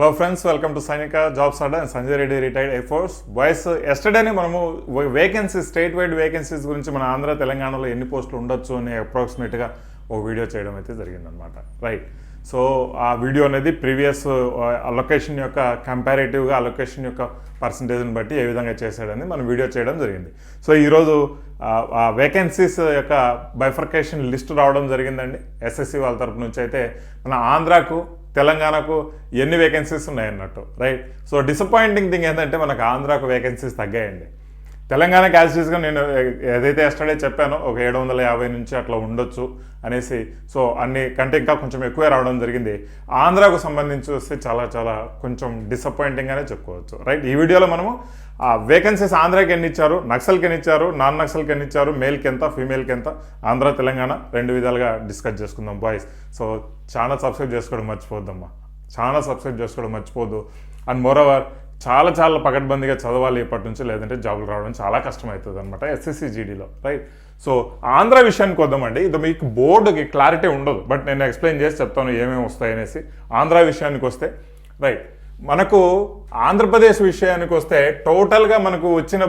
Hello friends welcome to Sainik jobs and Sanjay Reddy retired air force boys ఎస్టర్డేనే మనము vacancies state wide vacancies గురించి మన ఆంధ్ర తెలంగాణలో ఎన్ని పోస్టులు ఉండొచ్చు అని అప్రాక్సిమేట్గా ఒక వీడియో చేయడం అయితే జరిగిందనమాట రైట్ సో ఆ వీడియో అనేది ప్రీవియస్ అలొకేషన్ యొక్క కంపారేటివ్గా అలొకేషన్ యొక్క పర్సంటేజ్ని బట్టి ఏ విధంగా చేశాడని మనం వీడియో చేయడం జరిగింది. సో ఈరోజు ఆ వేకెన్సీస్ యొక్క బైఫర్కేషన్ లిస్ట్ రావడం జరిగిందండి. ఎస్ఎస్సి వాళ్ళ తరపు నుంచి అయితే మన ఆంధ్రాకు తెలంగాణకు ఎన్ని వేకెన్సీస్ ఉన్నాయన్నట్టు రైట్ సో డిసప్పాయింటింగ్ థింగ్ ఏంటంటే మనకు ఆంధ్రాకు వేకెన్సీస్ తగ్గాయండి. తెలంగాణ క్యాసిటీస్గా నేను ఏదైతే ఎస్టర్డే చెప్పానో ఒక ఏడు వందల యాభై నుంచి అట్లా ఉండొచ్చు అనేసి సో అన్ని కంటే ఇంకా కొంచెం ఎక్కువే రావడం జరిగింది. ఆంధ్రాకు సంబంధించి వస్తే చాలా చాలా కొంచెం డిసప్పాయింటింగ్గానే చెప్పుకోవచ్చు రైట్ ఈ వీడియోలో మనము ఆ వేకెన్సీస్ ఆంధ్రాకి ఎన్ని ఇచ్చారు నక్సల్కి ఎన్ని ఇచ్చారు నాన్ నక్సల్కి ఎన్ని ఇచ్చారు మేల్కి ఎంత ఫీమేల్కి ఎంత ఆంధ్ర తెలంగాణ రెండు విధాలుగా డిస్కస్ చేసుకుందాం బాయ్స్ సో ఛానల్ సబ్స్క్రైబ్ చేసుకోవడం మర్చిపోద్దమ్మా ఛానల్ సబ్స్క్రైబ్ చేసుకోవడం మర్చిపోద్దు అండ్ మోరోవర్ చాలా చాలా పకడ్బందీగా చదవాలి ఇప్పటి నుంచి లేదంటే జాబులు రావడం చాలా కష్టమవుతుంది అనమాట ఎస్ఎస్సి జీడీలో రైట్? సో ఆంధ్ర విషయానికి వద్దామండి. ఇది మీకు బోర్డుకి క్లారిటీ ఉండదు బట్ నేను ఎక్స్ప్లెయిన్ చేసి చెప్తాను ఏమేమి వస్తాయి అనేసి ఆంధ్ర విషయానికి వస్తే రైట్? మనకు ఆంధ్రప్రదేశ్ విషయానికి వస్తే టోటల్గా మనకు వచ్చిన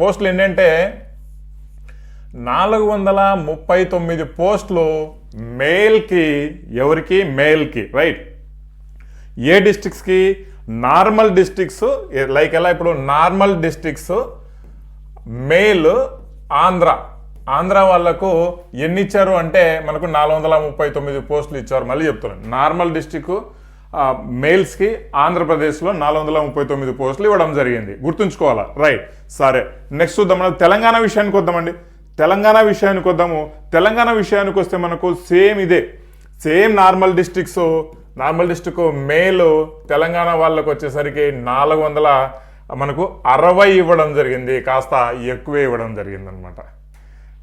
పోస్టులు ఏంటంటే నాలుగు వందల ముప్పై తొమ్మిది పోస్టులు మేల్కి ఎవరికి? మేల్కి రైట్ ఏ డిస్ట్రిక్ట్స్కి? నార్మల్ డిస్ట్రిక్ట్స్ లైక్ ఎలా ఇప్పుడు normal districts male Andhra. Andhra వాళ్ళకు ఎన్ని ఇచ్చారు అంటే మనకు నాలుగు వందల ముప్పై తొమ్మిది పోస్టులు ఇచ్చారు మళ్ళీ చెప్తున్నాను నార్మల్ డిస్టిక్ మేల్స్కి ఆంధ్రప్రదేశ్లో నాలుగు వందల ముప్పై తొమ్మిది పోస్టులు ఇవ్వడం జరిగింది. గుర్తుంచుకోవాలా? రైట్ సరే. నెక్స్ట్ చూద్దాం మనం తెలంగాణ విషయానికి వద్దామండి. తెలంగాణ విషయానికి వద్దాము. తెలంగాణ విషయానికి వస్తే మనకు సేమ్ ఇదే. Same normal districts normal district male Telangana వాళ్ళకు వచ్చేసరికి నాలుగు వందల మనకు అరవై ఇవ్వడం జరిగింది. కాస్త ఎక్కువే ఇవ్వడం జరిగింది అనమాట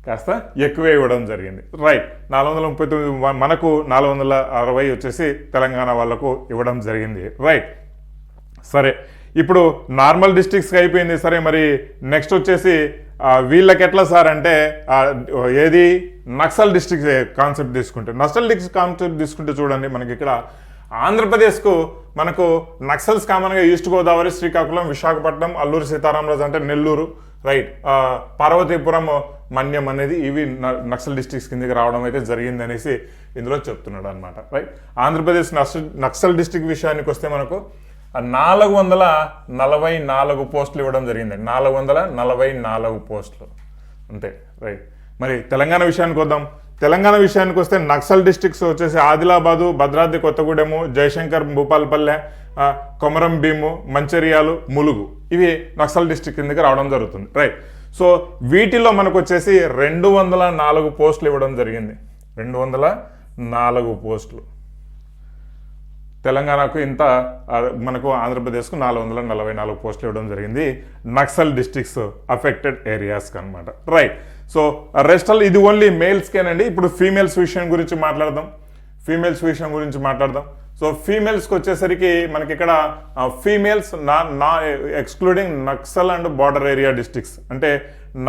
కాస్త ఎక్కువే ఇవ్వడం జరిగింది. రైట్ నాలుగు వందల ముప్పై తొమ్మిది మనకు నాలుగు వందల అరవై వచ్చేసి తెలంగాణ వాళ్ళకు ఇవ్వడం జరిగింది. రైట్ సరే. ఇప్పుడు నార్మల్ డిస్ట్రిక్ట్స్కి అయిపోయింది. సరే మరి నెక్స్ట్ వచ్చేసి వీళ్ళకి ఎట్లా సార్ అంటే ఏది? నక్సల్ డిస్ట్రిక్ట్ కాన్సెప్ట్ తీసుకుంటే. నక్సల్ డిస్ట్రిక్ట్ కాన్సెప్ట్ తీసుకుంటే చూడండి మనకి ఇక్కడ ఆంధ్రప్రదేశ్కు మనకు నక్సల్స్ కామన్గా ఈస్ట్ గోదావరి శ్రీకాకుళం విశాఖపట్నం అల్లూరు సీతారామరాజు అంటే నెల్లూరు రైట్. పార్వతీపురం మన్యం అనేది ఇవి నక్సల్ డిస్ట్రిక్ట్స్ కిందకి రావడం అయితే జరిగింది అనేసి ఇందులో చెప్తున్నాడు అనమాట రైట్. ఆంధ్రప్రదేశ్ నక్సల్ నక్సల్ డిస్ట్రిక్ట్ విషయానికి వస్తే మనకు నాలుగు వందల నలభై నాలుగు పోస్టులు ఇవ్వడం జరిగింది నాలుగు వందల నలభై నాలుగు పోస్టులు. అంతే రైట్ మరి తెలంగాణ విషయానికి వద్దాం. తెలంగాణ విషయానికి వస్తే నక్సల్ డిస్ట్రిక్ట్స్ వచ్చేసి ఆదిలాబాదు భద్రాద్రి కొత్తగూడెము జయశంకర్ భూపాలపల్లె కొమరం భీము మంచిర్యాలు ములుగు. ఇవి నక్సల్ డిస్ట్రిక్ట్ కిందకి రావడం జరుగుతుంది రైట్ సో వీటిలో మనకు వచ్చేసి రెండు వందల నాలుగు పోస్టులు ఇవ్వడం జరిగింది. రెండు వందల నాలుగు పోస్టులు. తెలంగాణకు ఇంత మనకు ఆంధ్రప్రదేశ్కు నాలుగు వందల నలభై నాలుగు పోస్టులు ఇవ్వడం జరిగింది. నక్సల్ డిస్ట్రిక్ట్స్ అఫెక్టెడ్ ఏరియాస్కి అనమాట రైట్ సో రెస్ట్ ఇది ఓన్లీ మేల్స్కేనండి ఇప్పుడు ఫీమేల్స్ విషయం గురించి మాట్లాడదాం. ఫీమేల్స్ విషయం గురించి మాట్లాడదాం. సో ఫీమేల్స్కి వచ్చేసరికి మనకి ఇక్కడ ఫీమేల్స్ నా నా excluding Naxal and border area districts అంటే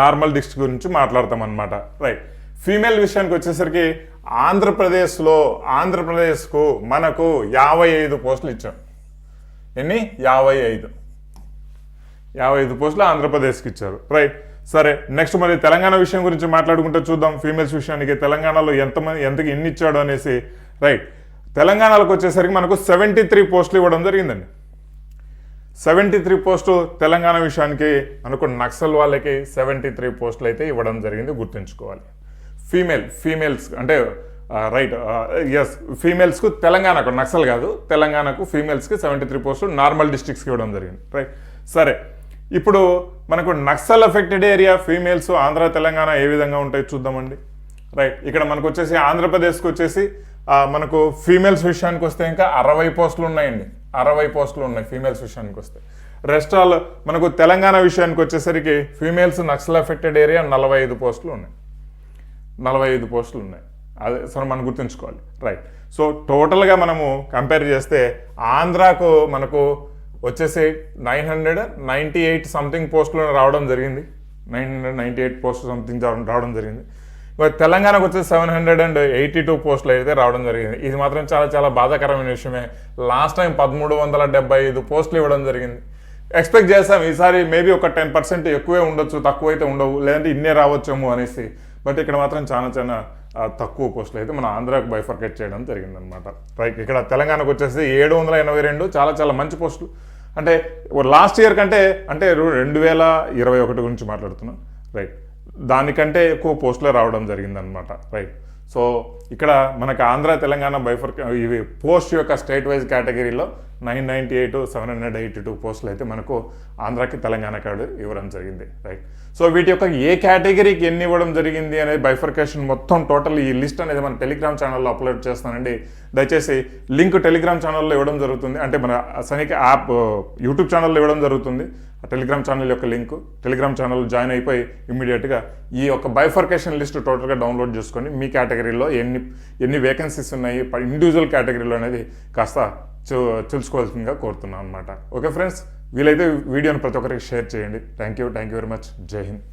నార్మల్ డిస్ట్రిక్ట్ గురించి మాట్లాడతాం అనమాట రైట్ ఫీమేల్ విషయానికి వచ్చేసరికి ఆంధ్రప్రదేశ్లో ఆంధ్రప్రదేశ్కు మనకు యాభై ఐదు పోస్టులు ఇచ్చాం. ఎన్ని? యాభై ఐదు. యాభై ఐదు పోస్టులు ఆంధ్రప్రదేశ్కి ఇచ్చారు. రైట్. సరే నెక్స్ట్ మరి తెలంగాణ విషయం గురించి మాట్లాడుకుంటే చూద్దాం. ఫీమేల్స్ విషయానికి తెలంగాణలో ఎంతమంది ఎంతకి ఎన్ని ఇచ్చాడు అనేసి. రైట్. తెలంగాణలోకి వచ్చేసరికి మనకు సెవెంటీ త్రీ పోస్టులు ఇవ్వడం జరిగిందండి. సెవెంటీ త్రీ పోస్టు తెలంగాణ విషయానికి మనకు నక్సల్ వాళ్ళకి సెవెంటీ త్రీ పోస్టులు అయితే ఇవ్వడం జరిగింది గుర్తుంచుకోవాలి. ఫీమేల్ ఫీమేల్స్ అంటే రైట్ ఎస్ ఫీమేల్స్కు తెలంగాణకు నక్సల్ కాదు తెలంగాణకు ఫీమేల్స్కి సెవెంటీ త్రీ పోస్టులు నార్మల్ డిస్ట్రిక్ట్స్కి ఇవ్వడం జరిగింది రైట్ సరే ఇప్పుడు మనకు Naxal affected area females Andhra Telangana ఏ విధంగా ఉంటాయి చూద్దామండి రైట్ ఇక్కడ మనకు వచ్చేసి ఆంధ్రప్రదేశ్కి వచ్చేసి మనకు ఫీమేల్స్ విషయానికి వస్తే ఇంకా అరవై పోస్టులు ఉన్నాయండి అరవై పోస్టులు ఉన్నాయి ఫీమేల్స్ విషయానికి వస్తే. రెస్ట్ ఆల్ మనకు తెలంగాణ విషయానికి వచ్చేసరికి ఫీమేల్స్ నక్సల్ ఎఫెక్టెడ్ ఏరియా నలభై ఐదు పోస్టులు ఉన్నాయి. నలభై ఐదు పోస్టులు ఉన్నాయి. అదే సో మనం గుర్తుంచుకోవాలి. రైట్ సో టోటల్గా మనము కంపేర్ చేస్తే ఆంధ్రాకు మనకు వచ్చేసి nine hundred ninety eight something పోస్టులు రావడం జరిగింది. Nine hundred ninety eight post something రావడం జరిగింది. తెలంగాణకు వచ్చేసి seven hundred and eighty two పోస్టులు అయితే రావడం జరిగింది. ఇది మాత్రం చాలా చాలా బాధాకరమైన విషయమే. లాస్ట్ టైం పదమూడు వందల డెబ్బై ఐదు పోస్టులు ఇవ్వడం జరిగింది. ఎక్స్పెక్ట్ చేస్తాం ఈసారి మేబీ ఒక టెన్ పర్సెంట్ ఎక్కువే ఉండొచ్చు తక్కువ అయితే ఉండవు లేదంటే ఇన్నే రావచ్చేమో అనేసి. బట్ ఇక్కడ మాత్రం చాలా చాలా తక్కువ పోస్టులు అయితే మన ఆంధ్రాకు బైఫర్కేట్ చేయడం జరిగిందనమాట రైట్ ఇక్కడ తెలంగాణకు వచ్చేసి ఏడు వందల ఎనభై రెండు చాలా చాలా మంచి పోస్టులు. అంటే లాస్ట్ ఇయర్ కంటే అంటే రెండు వేల ఇరవై ఒకటి గురించి మాట్లాడుతున్నాం. రైట్ దానికంటే ఎక్కువ పోస్టులే రావడం జరిగిందనమాట రైట్ సో ఇక్కడ మనకు ఆంధ్ర తెలంగాణ బైఫర్ ఇవి పోస్ట్ యొక్క స్టేట్ వైజ్ కేటగిరీలో nine ninety eight seven hundred eighty two పోస్టులు అయితే మనకు ఆంధ్రాకి తెలంగాణ కార్డు ఇవ్వడం జరిగింది రైట్ సో వీటి యొక్క ఏ కేటగిరీకి ఎన్ని ఇవ్వడం జరిగింది అనేది బైఫర్కేషన్ మొత్తం టోటల్ ఈ లిస్ట్ అనేది మన టెలిగ్రామ్ ఛానల్లో అప్లోడ్ చేస్తానండి. దయచేసి లింక్ టెలిగ్రామ్ ఛానల్లో ఇవ్వడం జరుగుతుంది. అంటే మన సనికి యాప్ యూట్యూబ్ ఛానల్లో ఇవ్వడం జరుగుతుంది. టెలిగ్రామ్ ఛానల్ యొక్క లింక్ టెలిగ్రామ్ ఛానల్ జాయిన్ అయిపోయి ఇమీడియట్గా ఈ యొక్క బైఫర్కేషన్ లిస్ట్ టోటల్గా డౌన్లోడ్ చేసుకొని మీ కేటగిరీలో ఎన్ని ఎన్ని వేకెన్సీస్ ఉన్నాయి ఇండివిజువల్ కేటగిరీలో అనేది కాస్త చూ తెలుసుకోవాల్సిందిగా కోరుతున్నాను అనమాట ఓకే ఫ్రెండ్స్ వీలైతే వీడియోని ప్రతి ఒక్కరికి షేర్ చేయండి. Thank you thank you very much. జై హింద్.